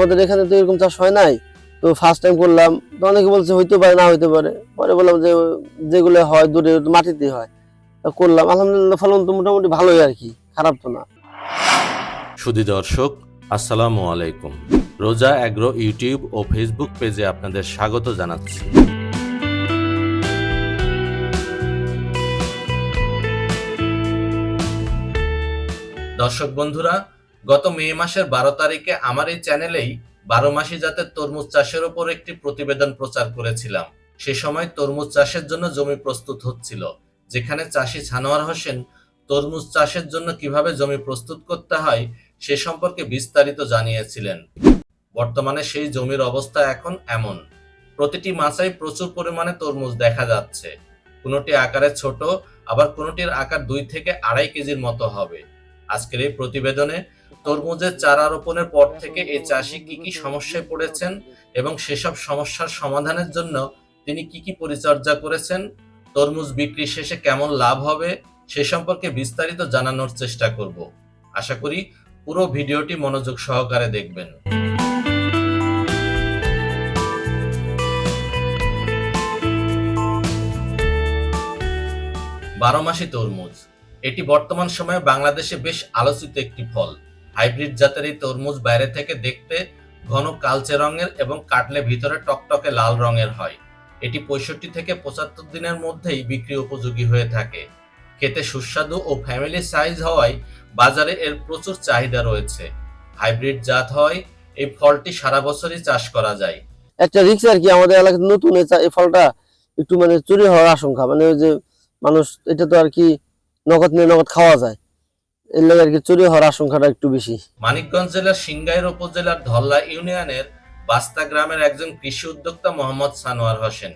আমাদের এখানে তো এরকম চাষ হয় নাই। তো ফার্স্ট টাইম করলাম, তো অনেকে বলছে হইতে পারে, না হইতে পারে। পরে বললাম যে, যেগুলো হয় দূরে মাটিতে হয়। করলাম, আলহামদুলিল্লাহ ফলন তো মোটামুটি ভালোই আর কি, খারাপ তো না। সুধী দর্শক, আসসালামু আলাইকুম। রোজা অ্যাগ্রো ইউটিউব ও ফেসবুক পেজে আপনাদের স্বাগত জানাচ্ছি। দর্শক বন্ধুরা গত মে মাসের বারো তারিখে আমার এই চ্যানেলেই বারো মাসি জাতের তরমুজ চাষের উপর একটি প্রতিবেদন প্রচার করেছিলাম। সে সময় তরমুজ চাষের জন্য জমি প্রস্তুত হচ্ছিল, যেখানে চাষি ছানোয়ার হোসেন তরমুজ চাষের জন্য কীভাবে জমি প্রস্তুত করতে হয় সে সম্পর্কে বিস্তারিত জানিয়েছিলেন। বর্তমানে সেই জমির অবস্থা এখন এমন, প্রতিটি মাচায় প্রচুর পরিমাণে তরমুজ দেখা যাচ্ছে। কোনোটি আকারে ছোট, আবার কোনোটির আকার দুই থেকে আড়াই কেজির মতো হবে। আজকের এই প্রতিবেদনে তরমুজের চারা রোপণের পর থেকে এই চাষি কি কি সমস্যায় পড়েছেন এবং সেসব সমস্যার সমাধানের জন্য তিনি কি কি পরিচর্যা করেছেন? তরমুজ বিক্রি শেষে কেমন লাভ হবে? সে সম্পর্কে বিস্তারিত জানানোর চেষ্টা করব। আশা করি পুরো ভিডিওটি মনোযোগ সহকারে দেখবেন। বারো মাসি তরমুজ। এটি বর্তমান সময়ে বাংলাদেশে বেশ আলোচিত একটি ফল। হাইব্রিড জাতের এই তরমুজ বাইরে থেকে দেখতে ঘন কালচে রঙের এবং কাটলে ভিতরে টকটকে লাল রঙের হয়। এটি পঁয়ষট্টি থেকে পঁচাত্তর দিনের মধ্যেই বিক্রি উপযোগী হয়ে থাকে। খেতে সুস্বাদু ও ফ্যামিলি সাইজ হওয়ায় বাজারে এর প্রচুর চাহিদা রয়েছে। হাইব্রিড জাত হয় এই ফলটি সারা বছরই চাষ করা যায়। একটা রিক্স আর কি, আমাদের এলাকাতে নতুন এই ফলটা একটু মানে চুরি হওয়ার আশঙ্কা। মানে ওই যে মানুষ, এটা তো আর কি নগদ নিয়ে নগদ খাওয়া যায়। কি চুরি হওয়ার আশঙ্কাটা একটু বেশি। মানিকগঞ্জ জেলার সিংগাইর উপজেলার ধল্লা ইউনিয়নের বাস্তা গ্রামের একজন কৃষি উদ্যোক্তা মোহাম্মদ সানোয়ার হোসেন।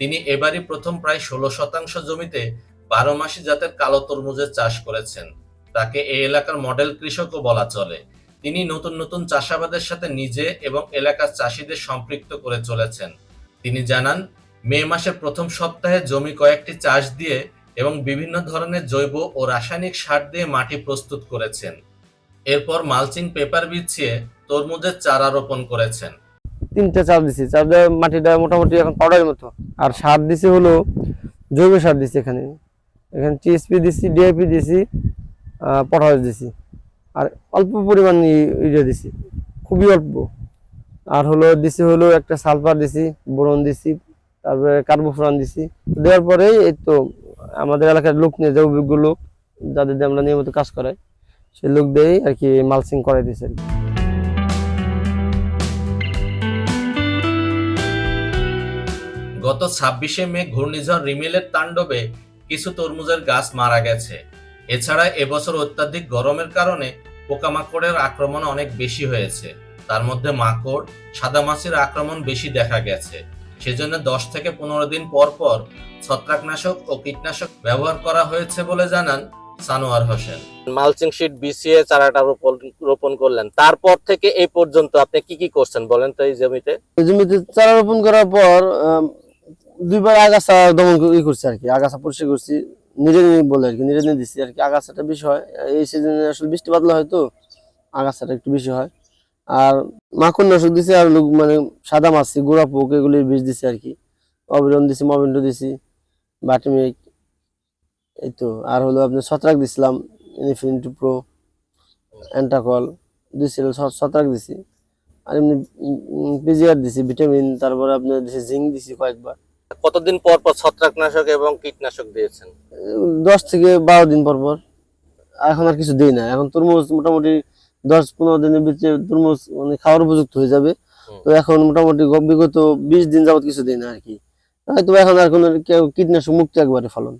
তিনি এবারই প্রথম প্রায় ষোলো শতাংশ জমিতে বারো মাসি জাতের কালো তরমুজের চাষ করেছেন। তাকে এই এলাকার মডেল কৃষকও বলা চলে। তিনি নতুন নতুন চাষাবাদের সাথে নিজে এবং এলাকার চাষিদের সম্পৃক্ত করে চলেছেন। তিনি জানান, মে মাসের প্রথম সপ্তাহে জমি কয়েকটি চাষ দিয়ে এবং বিভিন্ন ধরনের জৈব ও রাসায়নিক সার দিয়ে মাটি প্রস্তুত করেছেন। এরপর মালচিং পেপার বিছিয়ে তরমুজের চারা রোপণ করেছেন। তিনটা চাপ দিছি চাপ দেওয়া মাটিটা মোটামুটি এখন পাউডারের মতো। আর সার দিছি হলো জৈব সার দিছি এখানে। এখানে টিএসপি দিছি ডিআইপি দিছি পটাশ দিছি। আর অল্প পরিমাণ ইউরিয়া দিছি, খুবই অল্প। আর হলো দিছি হলো একটা সালফার দিছি, বোরন দিছি, তারপরে কার্বোফোরান দিছি। দেওয়ার পরেই এই তো আমাদের এলাকার লোক নিয়ে যে অভিজ্ঞ লোক, যাদের দিয়ে আমরা নিয়মিত কাজ করাই সেই লোক দিয়েই আর কি মালসিং করাই দিছি আর কি। গত ছাব্বিশে মে ঘূর্ণিঝড় রিমেলের তাণ্ডবে কিছু তরমুজের গাছ মারা গেছে। এছাড়া এবছর অত্যাধিক গরমের কারণে পোকামাকড়ের আক্রমণ অনেক বেশি হয়েছে। তার মধ্যে মাকড়, সাদামাছির আক্রমণ বেশি দেখা গেছে। সেজন্য দশ থেকে পনেরো দিন পর পর ছত্রাকনাশক ও কীটনাশক ব্যবহার করা হয়েছে বলে জানান সানোয়ার হোসেন। মালচিং শীট বিছিয়ে চারাটা রোপণ রোপণ করলেন। তারপর থেকে এই পর্যন্ত আপনি কি কি করছেন বলেন তো এই জমিতে? এই জমিতে চারা রোপণ করার পর দুইবার আগাছা দমন করছি আর কি আগাছা পরিষ্কার করছি। নিজে নিজে বলে আর কি নিজে নিজে দিচ্ছি আর কি আগাছাটা বেশি হয় এই সিজনে আসলে বৃষ্টি বাদলা হয় তো আগাছাটা একটু বেশি হয়। আর মাখন নাশক দিছি আর লোক মানে সাদা মাছি গোড়া পোক এগুলির বীজ দিছি আর কি। অবিরন দিছি মবিন্ডো দিছি বাটিমিক এই তো। আর হলো আপনি ছত্রাক দিছিলাম ইনফিনিটি প্রো অ্যান্টাকল দিছিল ছত্রাক দিছি। আর এমনি পিজিআর দিছি ভিটামিন তারপরে আপনার দিছি জিঙ্ক দিছি কয়েকবার। কতদিন পর পর ছত্রাকনাশক এবং কীটনাশক দিয়েছেন? দশ থেকে বারো দিন পর পর। এখন আর কিছু দিই না এখন তরমুজ মোটামুটি দশ পনেরো দিনের ভিতরে তরমুজ মানে খাওয়ার উপযুক্ত হয়ে যাবে। তো এখন মোটামুটি বিগত বিশ দিন যাবত কিছু দিন আর কি। হয়তো এখন আর কোনো কেউ- কীটনাশক মুক্ত একবারে ফলন।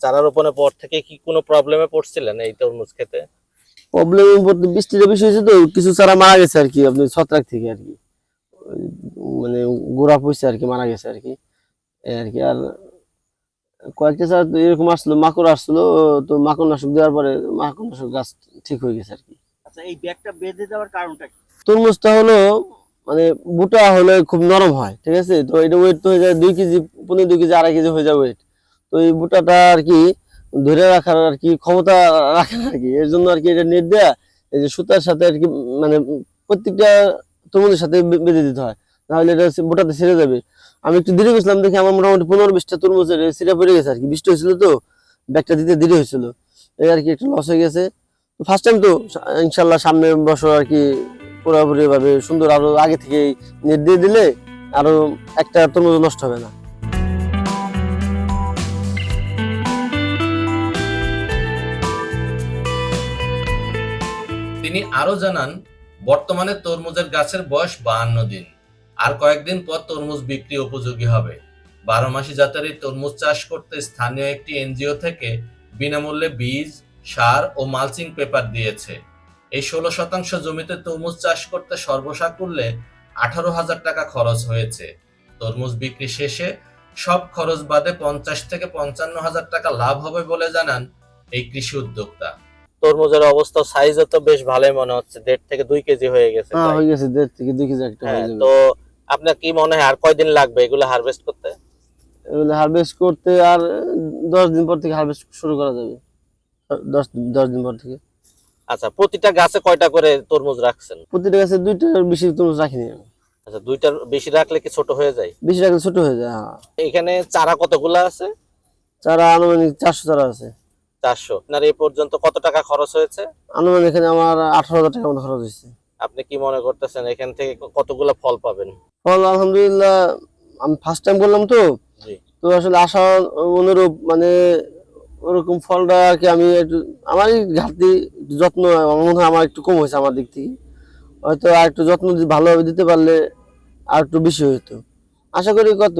চারা রোপণের পর থেকে কি কোনো প্রবলেমে পড়ছিলেন এই তরমুজ খেতে? প্রবলেম বৃষ্টিটা বেশি হয়েছে তো কিছু চারা মারা গেছে আর কি আপনি ছত্রাক থেকে আর কি। মানে গোড়া পয়সা আর কি মারা গেছে আর কি। আর কি আর কয়েকটা চারা তো এরকম আসলো মাকড় আসলো তো মাকড় নাশক দেওয়ার পরে মাকড় নাশক গাছ ঠিক হয়ে গেছে আর কি। আচ্ছা এই ব্যাগটা বেঁধে দেওয়ার কারণটা কি? তরমুজটা হলো মানে বুটা হলে খুব নরম হয়, ঠিক আছে? তো এটা ওয়েট তো হয়ে যায় দুই কেজি, পনেরো দুই কেজি, আড়াই কেজি হয়ে যায় ওয়েট তো এই বুটাটা আর কি ধরে রাখার আর কি ক্ষমতা রাখে না আর কি। এর জন্য আর কি এটা নেট দেয়া, এই যে সুতার সাথে আর কি মানে প্রত্যেকটা তরমুজের সাথে বেঁধে দিতে হয়। নাহলে এটা বোটাতে ছেড়ে যাবে। আমি একটু দেরি করছিলাম দেখি আমার মোটামুটি পনেরো বিশটা তরমুজের ছিঁড়ে পড়ে গেছে আর কি, বৃষ্টি হয়েছিল তো, ব্যাগটা দিতে দেরি হয়েছিল। এই আর কি একটু লস হয়ে গেছে। ফার্স্ট টাইম তো ইনশাল্লাহ সামনে বছর আর কি পুরোপুরি ভাবে সুন্দর আরও আগে থেকে নেট দিয়ে দিলে আরও একটা তরমুজ নষ্ট হবে না। তিনি আরও জানান, বর্তমানে তরমুজের গাছের বয়স বাহান্ন দিন। আর কয়েকদিন পর তরমুজ বিক্রি উপযোগী হবে। বারো মাসি জাতের এই তরমুজ চাষ করতে স্থানীয় একটি এনজিও থেকে বিনামূল্যে বীজ সার ও মালচিং পেপার দিয়েছে। এই ষোলো শতাংশ জমিতে তরমুজ চাষ করতে সর্বসাকুল্যে আঠারো হাজার টাকা খরচ হয়েছে। তরমুজ বিক্রি শেষে সব খরচ বাদে পঞ্চাশ থেকে পঞ্চান্ন হাজার টাকা লাভ হবে বলে জানান এই কৃষি উদ্যোক্তা। তরমুজের অবস্থা সাইজও তো বেশ ভালোই মনে হচ্ছে দেড় থেকে দুই কেজি হয়ে গেছে হ্যাঁ হয়ে গেছে দেড় থেকে দুই কেজি একটা হয়ে যাবে। তো আপনার কি মনে হয় আর কয়দিন লাগবে এগুলো হারভেস্ট করতে? এগুলো হারভেস্ট করতে আর দশ দিন পর থেকে হারভেস্ট শুরু করা যাবে। দশ দশ দিন পর থেকে। আচ্ছা প্রতিটা গাছে কয়টা করে তরমুজ রাখছেন? প্রতিটা গাছে দুইটার বেশি তরমুজ রাখিনি আমি। আচ্ছা দুইটার বেশি রাখলে কি ছোট হয়ে যায়? বেশি রাখলে ছোট হয়ে যায় হ্যাঁ। এখানে চারা কতগুলা আছে? চারা আনুমানিক চারশো চারা আছে। চারশো। আপনার এই পর্যন্ত কত টাকা খরচ হয়েছে? আনুমানিক এখানে আমার আঠারো হাজার টাকা মতো খরচ হয়েছে। আপনি কি মনে করতেছেন এখান থেকে কতগুলা ফল পাবেন? ফল আলহামদুলিল্লাহ আমি ফার্স্ট টাইম করলাম তো। তো আসলে আশা অনুরূপ মানে ওরকম ফলটা আর কি আমি একটু আমার এই ঘাটতি যত্ন আমার মনে হয় আমার একটু কম হয়েছে আমার দিক থেকে। হয়তো আর একটু যত্ন যদি ভালোভাবে দিতে পারলে আর একটু বেশি হতো আশা করি কত?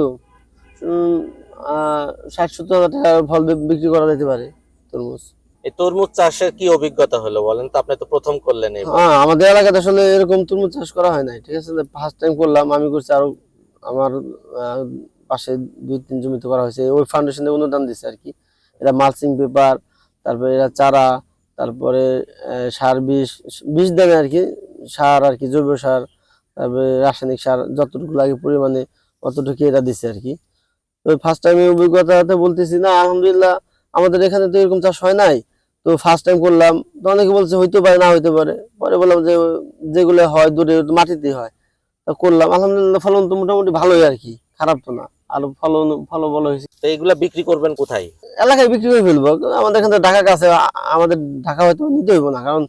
ষাট সত্তর হাজার টাকার ফল বিক্রি করা যেতে পারে তরমুজ। এই তরমুজ চাষের কি অভিজ্ঞতা হলো বলেন তো? আপনি তো প্রথম করলেন হ্যাঁ আমাদের এলাকাতে আসলে এরকম তরমুজ চাষ করা হয় নাই ঠিক আছে? ফার্স্ট টাইম করলাম আমি করছি আরও আমার পাশে দুই তিন জমিতে করা হয়েছে। ওই ফাউন্ডেশনে অনুদান দিচ্ছে আর কি। এরা মালচিং পেপার, তারপরে এরা চারা, তারপরে সার বিষ বিষ দেন আর কি সার আর কি জৈব সার, তারপরে রাসায়নিক সার, যতটুকু লাগে পরিমাণে অতটুকু এরা দিচ্ছে আর কি তো ফার্স্ট টাইমে অভিজ্ঞতাতে বলতেছি, না, আলহামদুলিল্লাহ, আমাদের এখানে তো এরকম চাষ হয় নাই। তো ফার্স্ট টাইম করলাম, তো অনেকে বলছে, হইতে পারে, না হইতে পারে। পরে বললাম যে, যেগুলো হয়, দূরে মাটিতে হয়। করলাম, আলহামদুলিল্লাহ, ফলন তো মোটামুটি ভালোই আর কি খারাপ তো না। আর ফলন ফলন ভালো হয়েছে। তো এইগুলা বিক্রি করবেন কোথায়? এলাকায় বিক্রি করে ফেলব। আমাদের এখানে ঢাকা কাছে আমাদের ঢাকা হয়তো নিতে হইব না কারণ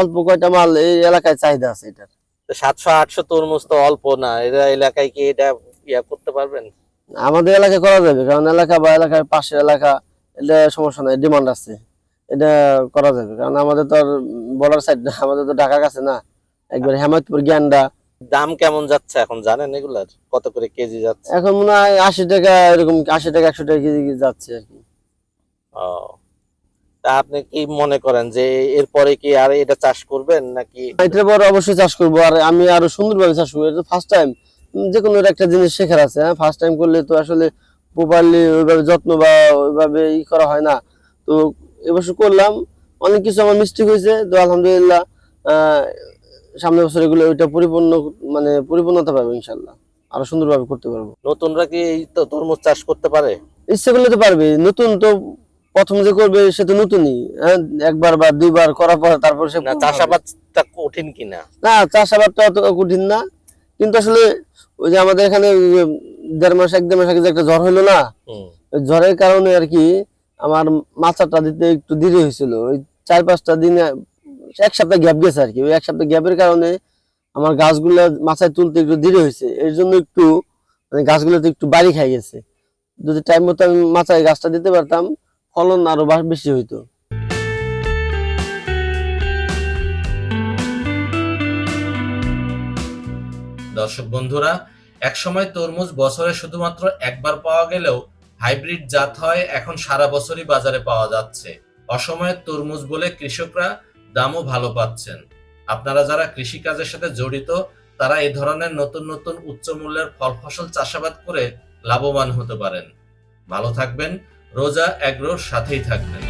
অল্প কয়টা মাল এই এলাকায় চাহিদা আছে এটার। সাতশো আটশো তরমুজ তো অল্প না এরা এলাকায় কি এটা ইয়া করতে পারবেন? আমাদের এলাকায় করা যাবে কারণ এলাকা বা এলাকার পাশের এলাকা এটা সমস্যা নাই ডিমান্ড আছে। এটা করা যাবে কারণ আমাদের তো আর বর্ডার সাইড না আমাদের তো ঢাকা কাছে না। একবার হেমায়তপুর জ্ঞানডা দাম কেমন যাচ্ছে এখন জানেন এগুলার? কত করে কেজি যাচ্ছে? এখন মনে হয় আশি টাকা এরকম আশি টাকা একশো টাকা কেজি যাচ্ছে আর কি। ও। তা আপনি কি মনে করেন যে এরপরে কি আর এটা চাষ করবেন নাকি? এটার পর অবশ্যই চাষ করব। আর আমি আরও সুন্দরভাবে চাষ করব। এটা ফার্স্ট টাইম যে কোনো একটা জিনিস শেখার আছে হ্যাঁ? ফার্স্ট টাইম করলে তো আসলে প্রপারলি ওইভাবে যত্ন বা ওইভাবে ই করা হয় না। তো এবছর করলাম। অনেক কিছু আমার মিস্টেক হয়েছে। তো আলহামদুলিল্লাহ আহ, সামনের বছর এগুলো ওইটা পরিপূর্ণ মানে পরিপূর্ণতা পাবে ইনশাল্লাহ। আরও সুন্দরভাবে করতে পারব। নতুনরা কি এই তো তরমুজ চাষ করতে পারে? ইচ্ছে করলে তো পারবে। নতুন তো প্রথম যে করবে সে তো নতুনই। হ্যাঁ একবার বা দুইবার করার পর তারপর সে চাষাবাদটা কঠিন কিনা? না চাষাবাদটা অত কঠিন না। কিন্তু আসলে ওই যে আমাদের এখানে দেড় মাস এক দেড় মাস আগে যে একটা জ্বর হলো না জ্বরের কারণে আর কি আমার মাথাটা দিতে একটু দেরি হয়েছিল। ওই চার পাঁচটা দিনে এক সপ্তাহ গ্যাপ গেছে আর কি ওই এক সপ্তাহ গ্যাপের কারণে আমার গাছগুলো মাথায় তুলতে একটু দেরি হয়েছে। এর জন্য একটু মানে গাছগুলোতে একটু বাড়ি খাই গেছে। যদি টাইম মতো আমি মাথায় গাছটা দিতে পারতাম, ফলন আরও বেশি হইতো। দর্শক বন্ধুরা, একসময় তরমুজ বছরে শুধুমাত্র একবার পাওয়া গেলেও হাইব্রিড জাত হয়, এখন সারা বছরই বাজারে পাওয়া যাচ্ছে। অসময়ের তরমুজ বলে কৃষকরা দামও ভালো পাচ্ছেন। আপনারা যারা কৃষিকাজের সাথে জড়িত, তারা এই ধরনের নতুন নতুন উচ্চ মূল্যের ফল ফসল চাষাবাদ করে লাভবান হতে পারেন। ভালো থাকবেন, রোজা, অ্যাগ্রোর সাথেই থাকবেন।